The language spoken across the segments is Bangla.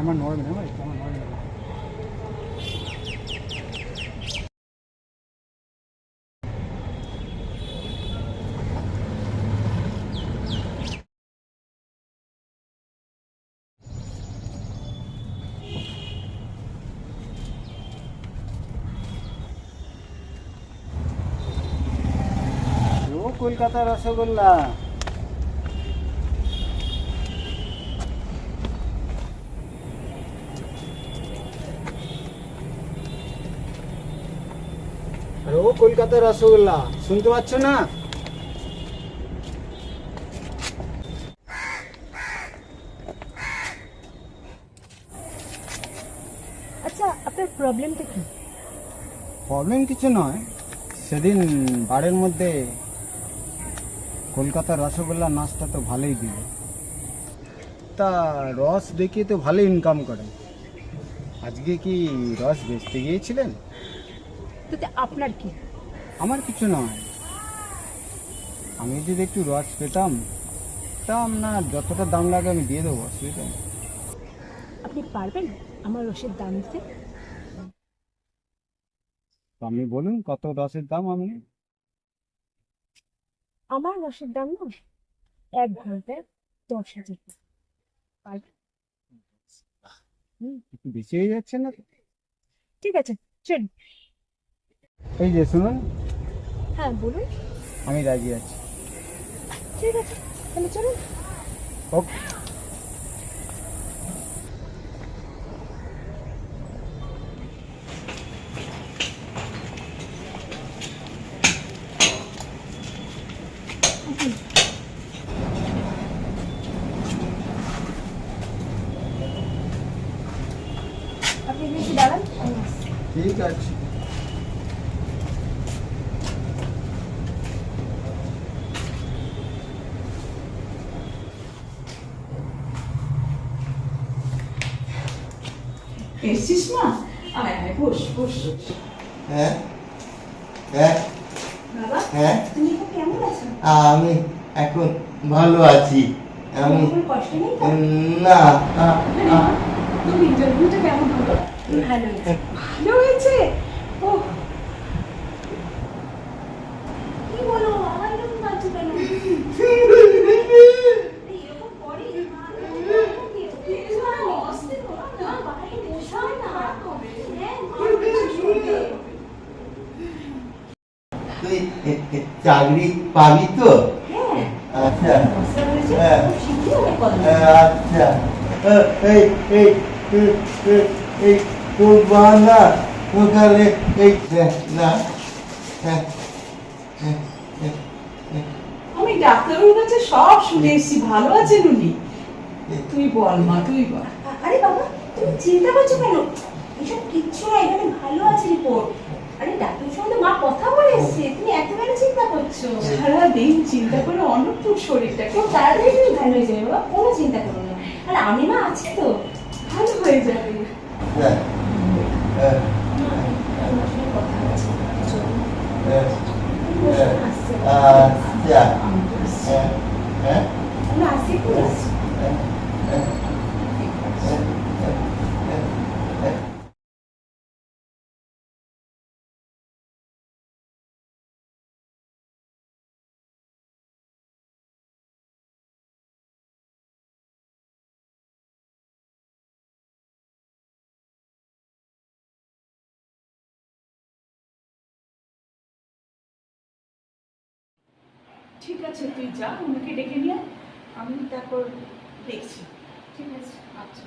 আমার নড়বে না ভাই আমার নড়বে না কলকাতা রসগোল্লা। আরে ও কলকাতার রসগোল্লা শুনতে পাচ্ছ না? আচ্ছা আপনার প্রবলেমটা কি? প্রবলেম কিছু নয়। সেদিন বাড়ির মধ্যে কলকাতার রসগোল্লা নাচটা তো ভালোই দিল। তা রস দেখিয়ে তো ভালো ইনকাম করে। আজকে কি রস বেচতে গিয়েছিলেন? তাতে আপনার কি? আমার কিছু নয়। আমি যদি একটু রস পেতাম তা আপনার যতটা দাম লাগে আমি দিয়ে দেবো অসুবিধা নেই। আপনি পারবেন আমার রসের দাম দিতে? তো আপনি বলুন কত রসের দাম আপনি? আমার রসের দাম না এক ঘন্টায় দশ হাজার টাকা। পারবেন? একটু বেশি হয়ে যাচ্ছে না? ঠিক আছে চল এই যে শুনুন। হ্যাঁ বলুন। আমি রাজি আছি। ঠিক আছে তাহলে চলুন। ওকে। আপনি বেশি দাঁড়ান। ঠিক আছে। এসছিস মা? আয় আয় বস বস। হ্যাঁ? হ্যাঁ? বাবা হ্যাঁ? তুমি এখন কেমন আছো? আমি এখন ভালো আছি। আমি কষ্ট নেই না তুমি ইন্টারভিউটা কেমন হলো? ভালো ভালো হয়েছে? ও কি বলো আমার এরকম কাঁদছো কেন এরকম করিস মা, এরকম কি? তুই না, অস্থির হো না, বাড়ি বসাও না। হ্যাঁ, মা, শুনবে। তুই এ- এ চাকরি পাবি তো? হ্যাঁ। আচ্ছা। হ্যাঁ। কথা আচ্ছা। এই এই এই, এই, এই তোর বানা ওখানে এই না। হ্যাঁ হ্যাঁ হ্যাঁ, হ্যাঁ, আমি ডাক্তারের কাছে সব শুনে এসেছি। ভালো আছেন উনি? তুই বল মা তুই বল। আরে বাবা তুমি চিন্তা করছ কেন? এসব কিচ্ছু না এখানে ভালো আছে রিপোর্ট আরে ডাক্তারের সঙ্গে তো মা কথা বলে এসছে তুমি এত কেন চিন্তা করছ সারাদিন চিন্তা করে অনেক তোর শরীরটা খুব তাড়াতাড়ি ভালো হয়ে যাবে বাবা কোনো চিন্তা করো না আর আমি মা আছি তো ভালো হয়ে যাবে হ্যাঁ, হ্যাঁ, হ্যাঁ, আসছে ঠিক আছে তুই যা ওনাকে ডেকে নিয়ে আমি তারপর দেখছি। ঠিক আছে আচ্ছা।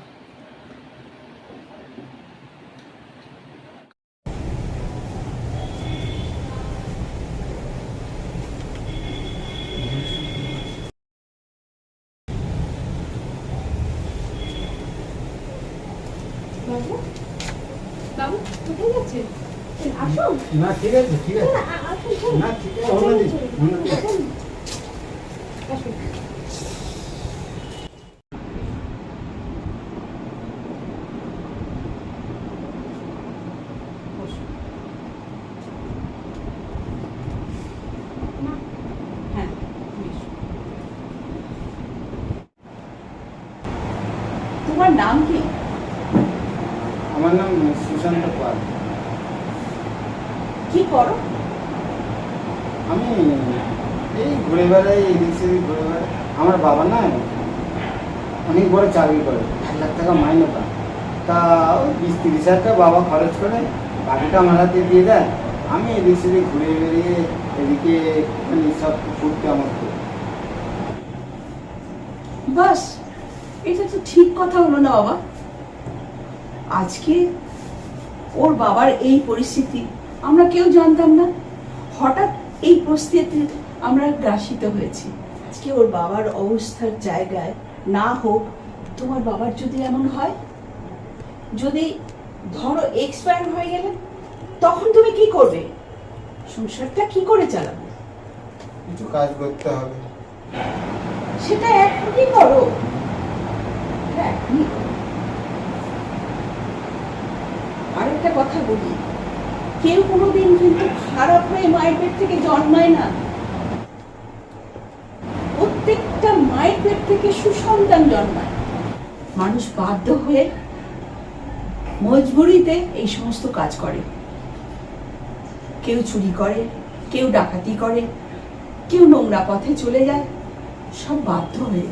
বাবু? বাবু কোথায় যাচ্ছেন? আসুন। না ঠিক আছে ঠিক আছে। না ঠিক আছে সুশান্ত পাল। কি করো? আমি এই ঘুরে বেড়াই এদিক সেদিক ঘুরে বেড়াই আমার বাবা না অনেক বড় চাকরি করে এক লাখ টাকা মাইনে পায় তা বিশ তিরিশ হাজার টাকা বাবা খরচ করে বাকিটা আমার হাতে দিয়ে দেয়। আমি এদিক সেদিক ঘুরে বেরিয়ে এদিকে মানে সব ঘুরতে আমার করি বাস এটা তো ঠিক কথা হলো না বাবা। আজকে ওর বাবার এই পরিস্থিতি আমরা কেউ জানতাম না। হঠাৎ এই পরিস্থিতিতে আমরা গ্রাসিত হয়েছি। আজকে ওর বাবার অবস্থার জায়গায় না হোক তোমার বাবার যদি এমন হয় যদি ধরো এক্সপায়ার হয়ে গেলে তখন তুমি কি করবে? সংসারটা কি করে চালাবে? কিছু কাজ করতে হবে। সেটা এখনই করো। এখনই আরেকটা কথা বলি। কেউ কোনোদিন কিন্তু খারাপ হয়ে মায়ের পেট থেকে জন্মায় না। প্রত্যেকটা মায়ের পেট থেকে সুসন্তান জন্মায়। মানুষ বাধ্য হয়ে মজবুরিতে এই সমস্ত কাজ করে। কেউ চুরি করে, কেউ ডাকাতি করে, কেউ নোংরা পথে চলে যায়, সব বাধ্য হয়ে।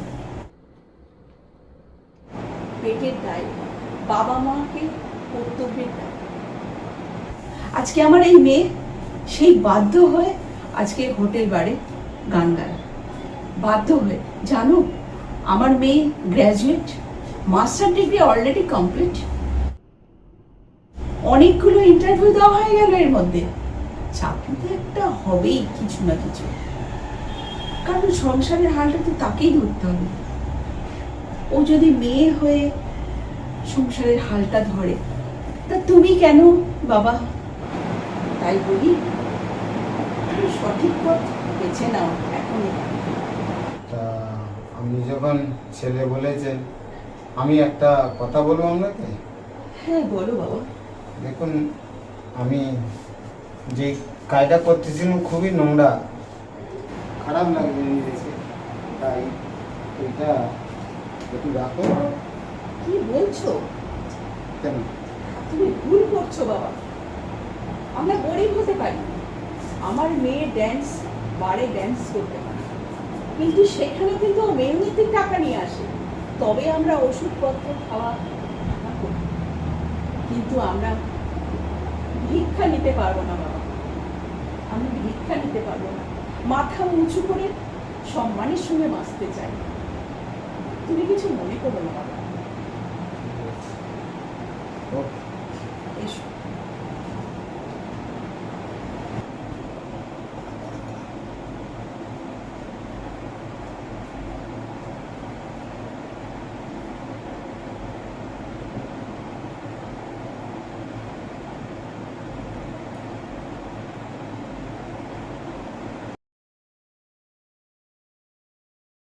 পেটের দায় বাবা মাকে কর্তব্যের দায়। আজকে আমার এই মেয়ে সেই বাধ্য হয়ে আজকে হোটেল বারে গান গায়। বাধ্য হয়ে। জানো, আমার মেয়ে graduate master degree already complete অনেকগুলো ইন্টারভিউ দেওয়া হয়ে গেল এর মধ্যে। চাকরি তো একটা হবেই কিছু না কিছু। কারণ সংসারের হালটা তো তাকেই ধরতে হবে। ও যদি মেয়ে হয়ে সংসারের হালটা ধরে, তা তুমি কেন বাবা? তাই বলি সঠিক পথ বেছে নাও এখনই। তা আপনি যখন ছেলে বলেছেন আমি একটা কথা বলব আপনাকে? হ্যাঁ বলো বাবা। দেখুন আমি যে কাজটা করতেছিলাম খুবই নোংরা। খারাপ লাগবে নিজেকে তাই এটা একটু রাখো কি বলছো? কেন? তুমি ভুল করছ বাবা। আমরা গরিব হতে পারি। আমার মেয়ে ড্যান্স বারে ড্যান্স করতে পারে। কিন্তু সেখানে কিন্তু ও মেহনতির টাকা নিয়ে আসে। তবে আমরা ওষুধপত্র খাওয়া কিন্তু আমরা ভিক্ষা নিতে পারব না, বাবা। আমি ভিক্ষা নিতে পারব না। মাথা উঁচু করে সম্মানের সঙ্গে বাঁচতে চাই। তুমি কিছু মনে করো না, বাবা।